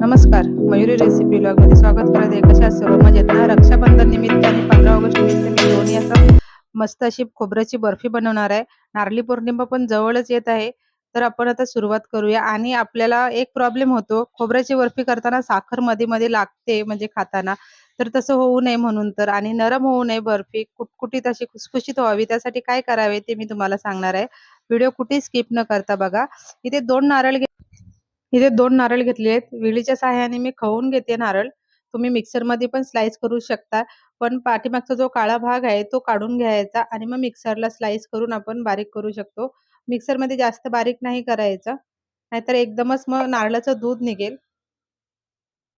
नमस्कार मयुरी रेसिपी ब्लॉगमध्ये स्वागत करत आहे. कशा सर्व मजेत ना? रक्षाबंधन निमित्त आणि पंधरा ऑगस्ट निमित्त मी दोन्ही असं मस्त अशी खोबऱ्याची बर्फी बनवणार आहे. नारळी पौर्णिमा पण जवळच येत आहे. तर आपण आता सुरुवात करूया. आणि आपल्याला एक प्रॉब्लेम होतो. खोबऱ्याची बर्फी करताना साखरमध्ये मध्ये लागते म्हणजे खाताना. तर तसं होऊ नये म्हणून तर. आणि नरम होऊ नये बर्फी. कुटकुटीत अशी खुसखुशीत व्हावी. त्यासाठी काय करावे ते मी तुम्हाला सांगणार आहे. व्हिडिओ कुठे स्किप न करता बघा. इथे दोन नारळ इथे दोन नारळ घेतले आहेत. विळीच्या सहाय्याने मी खवून घेते नारळ. तुम्ही मिक्सरमध्ये पण स्लाइस करू शकता. पण पाठीमागचा जो काळा भाग आहे तो काढून घ्यायचा आणि मग मिक्सरला स्लाइस करून आपण बारीक करू शकतो. मिक्सरमध्ये जास्त बारीक नाही करायचं. नाहीतर एकदमच मग नारळाचं दूध निघेल.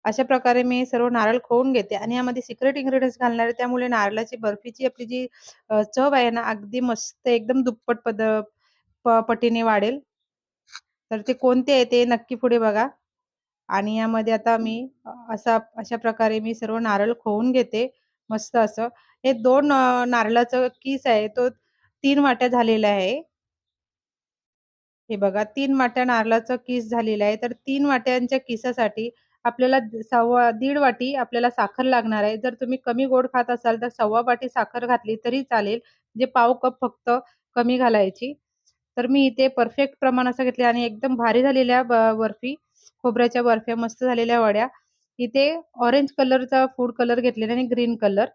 अशा प्रकारे मी सर्व नारळ खोवून घेते आणि यामध्ये सिक्रेट इन्ग्रेडियंट्स घालणार आहे. त्यामुळे नारळाची बर्फीची आपली जी चव आहे ना अगदी मस्त एकदम दुप्पट पद पटीने वाढेल. तर ते कोणते आहे ते नक्की पुढे बघा. आणि यामध्ये आता मी असा अशा प्रकारे मी सर्व नारळ खोवून घेते. मस्त असं. हे दोन नारळाचं किस आहे तो तीन वाट्या झालेला आहे. हे बघा तीन वाट्या नारळाचं किस झालेला आहे. तर तीन वाट्यांच्या किसासाठी आपल्याला सव्वा दीड वाटी आपल्याला साखर लागणार आहे. जर तुम्ही कमी गोड खात असाल तर सव्वा वाटी साखर घातली तरी चालेल. म्हणजे पाव कप फक्त कमी घालायची. तर मी इथे परफेक्ट प्रमाण असं घेतले आणि एकदम भारी झालेल्या बर्फी खोबऱ्याच्या बर्फ्या मस्त झालेल्या वड्या. इथे ऑरेंज कलरचा फूड कलर घेतलेला आणि ग्रीन कलर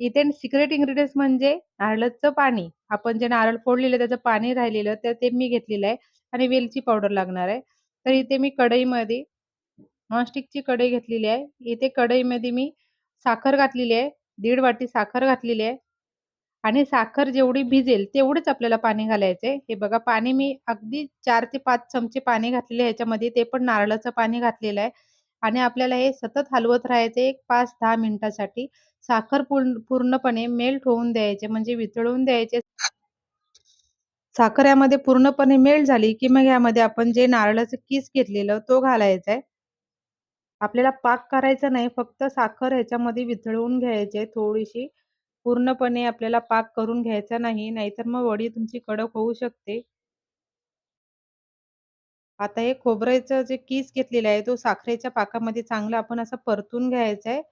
इथे सिक्रेट इन्ग्रेडियंट्स म्हणजे नारळाचं पाणी. आपण जे नारळ फोडलेलं त्याचं पाणी राहिलेलं तर ते मी घेतलेलं आहे आणि वेलची पावडर लागणार आहे. तर इथे मी कढईमध्ये नॉनस्टिकची कढई घेतलेली आहे. इथे कढईमध्ये मी साखर घातलेली आहे. दीड वाटी साखर घातलेली आहे. आणि साखर जेवढी भिजेल तेवढंच आपल्याला पाणी घालायचंय हे बघा पाणी मी अगदी चार ते पाच चमचे पाणी घातलेले ह्याच्यामध्ये ते पण नारळाचं पाणी घातलेलं आहे. आणि आपल्याला हे सतत हलवत राहायचे एक पाच दहा मिनिटासाठी. साखर पूर्णपणे मेल्ट होऊन द्यायचे म्हणजे वितळून द्यायचे. साखर यामध्ये पूर्णपणे मेल्ट झाली की मग यामध्ये आपण जे नारळाचं किस घेतलेलं तो घालायचा आहे. आपल्याला पाक करायचा नाही फक्त साखर ह्याच्यामध्ये वितळवून घ्यायचे थोडीशी. पूर्णपणे आपल्याला पाक करून घ्यायचा नाही नाहीतर मग वडी तुमची कडक होऊ शकते. आता हे खोबऱ्याचं जे कीस घेतलेला आहे तो साखरेच्या पाकामध्ये चांगला आपण असं परतून घ्यायचा आहे.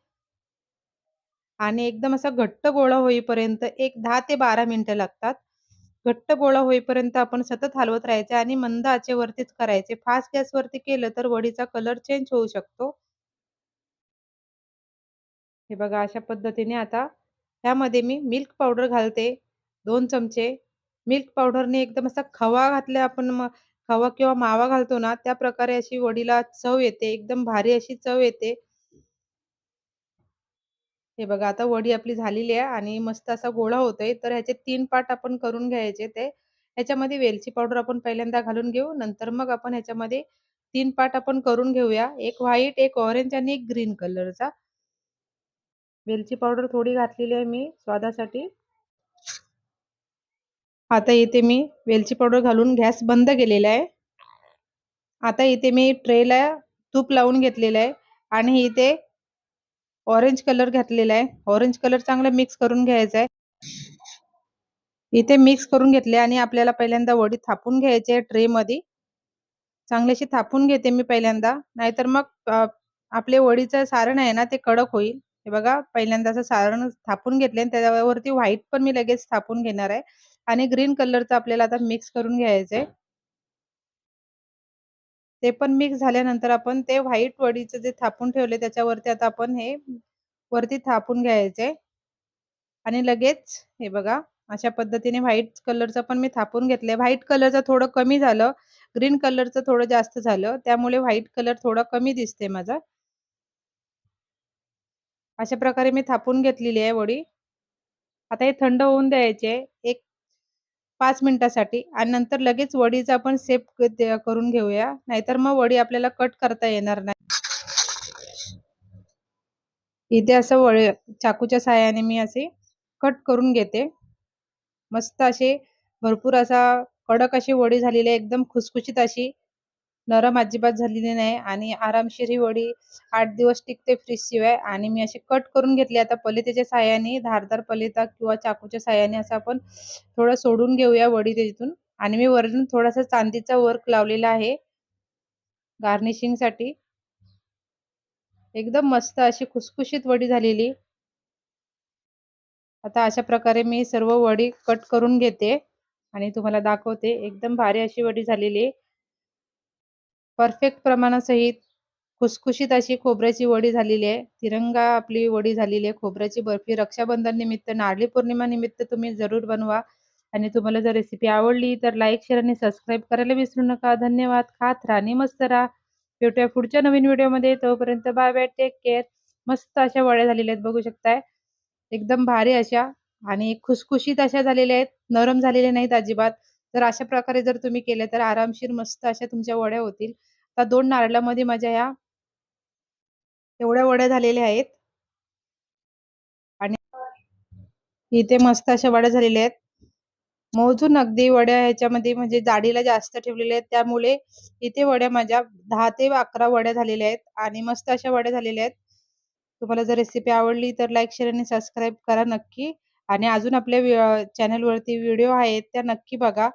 आणि एकदम असा घट्ट गोळा होईपर्यंत एक दहा ते बारा मिनिटं लागतात. घट्ट गोळा होईपर्यंत आपण सतत हलवत राहायचे आणि मंद आचेवरतीच करायचे. फास्ट गॅसवरती केलं तर वडीचा कलर चेंज होऊ शकतो. हे बघा अशा पद्धतीने आता त्यामध्ये मी मिल्क पावडर घालते दोन चमचे. मिल्क पावडरने एकदम असा खवा घातल्या आपण म खवा किंवा मावा घालतो ना त्या प्रकारे अशी वडीला चव येते एकदम भारी अशी चव येते. हे बघा आता वडी आपली झालेली आहे आणि मस्त असा गोळा होतोय. तर ह्याचे तीन पार्ट आपण करून घ्यायचे ते. ह्याच्यामध्ये वेलची पावडर आपण पहिल्यांदा घालून घेऊ. नंतर मग आपण ह्याच्यामध्ये तीन पार्ट आपण करून घेऊया. एक व्हाईट एक ऑरेंज आणि एक ग्रीन कलरचा. वेलची पावडर थोडी घातलेली आहे मी स्वादासाठी. आता इथे मी वेलची पावडर घालून गॅस बंद केलेला आहे. आता इथे मी ट्रेला तूप लावून घेतलेलं आहे आणि इथे ऑरेंज कलर घातलेला आहे. ऑरेंज कलर चांगला मिक्स करून घ्यायचा आहे. इथे मिक्स करून घेतले आणि आपल्याला पहिल्यांदा वडी थापून घ्यायची आहे ट्रे मध्ये चांगल्याशी थापून घेते मी पहिल्यांदा. नाहीतर मग आपले वडीचं सारण आहे ना ते कडक होईल. हे बघा पहिल्यांदा असं सारण थापून घेतले आणि त्याच्यावरती व्हाईट पण मी लगेच थापून घेणार आहे. आणि ग्रीन कलरचं आपल्याला आता मिक्स करून घ्यायचंय. ते पण मिक्स झाल्यानंतर आपण ते व्हाईट वडीचं जे थापून ठेवले त्याच्यावरती आता आपण हे वरती थापून घ्यायचे आणि लगेच हे बघा अशा पद्धतीने व्हाईट कलरचं पण मी थापून घेतलंय. व्हाईट कलरचं थोडं कमी झालं. ग्रीन कलरचं थोडं जास्त झालं. त्यामुळे व्हाईट कलर थोडा कमी दिसते माझा. अशा प्रकारे मी थापून घेतलेली आहे वडी. आता हे थंड होऊन द्यायचे एक पाच मिनिटासाठी आणि नंतर लगेच वडीचा आपण सेप करून घेऊया. नाहीतर मग वडी आपल्याला कट करता येणार नाही. इथे असं वळे चाकूच्या साह्याने मी असे कट करून घेते. मस्त असे भरपूर असा कडक अशी वडी झालेली आहे. एकदम खुसखुशीत अशी नरम अजिबात झालेली नाही आणि आरामशीर ही वडी आठ दिवस टिकते फ्रीज शिवाय आणि मी अशी कट करून घेतली आता पलितेच्या साह्याने धारदार पलिता किंवा चाकूच्या साह्याने असं आपण थोडं सोडून घेऊया वडी त्याच्यातून आणि मी वरून थोडासा चांदीचा वर्क लावलेला आहे गार्निशिंगसाठी एकदम मस्त अशी खुसखुशीत वडी झालेली. आता अशा प्रकारे मी सर्व वडी कट करून घेते आणि तुम्हाला दाखवते. एकदम भारी अशी वडी झालेली आहे. परफेक्ट प्रमाणासहित खुसखुशीत अशी खोबऱ्याची वडी झालेली आहे. तिरंगा आपली वडी झालेली आहे. खोबऱ्याची बर्फी रक्षाबंधन निमित्त, नारळी पौर्णिमा निमित्त तुम्ही जरूर बनवा आणि तुम्हाला जर रेसिपी आवडली तर लाईक, शेअर आणि सबस्क्राईब करायला विसरू नका. धन्यवाद. खात राणी मस्त राहा. भेटूया पुढच्या नवीन व्हिडिओमध्ये. तोपर्यंत बाय बाय. Take care. मस्त अशा वड्या झालेल्या आहेत बघू शकताय. एकदम भारी अशा आणि खुसखुशीत अशा झालेल्या आहेत. नरम झालेल्या नाहीत अजिबात. तर अशा प्रकारे जर तुम्ही केले तर आरामशीर मस्त अशा तुमच्या वड्या होतील. आता दोन नारळामध्ये माझ्या ह्या एवढ्या वड्या झालेल्या आहेत. आणि इथे मस्त अशा वड्या झालेल्या आहेत. मोजून अगदी वड्या ह्याच्यामध्ये म्हणजे जाडीला जास्त ठेवलेल्या आहेत. त्यामुळे इथे वड्या माझ्या दहा ते 11 वड्या झालेल्या आहेत आणि मस्त अशा वड्या झालेल्या आहेत. तुम्हाला जर रेसिपी आवडली तर लाईक, शेअर आणि सबस्क्राईब करा नक्की आणि अजून आपल्या चॅनलवरती व्हिडिओ आहेत त्या नक्की बघा.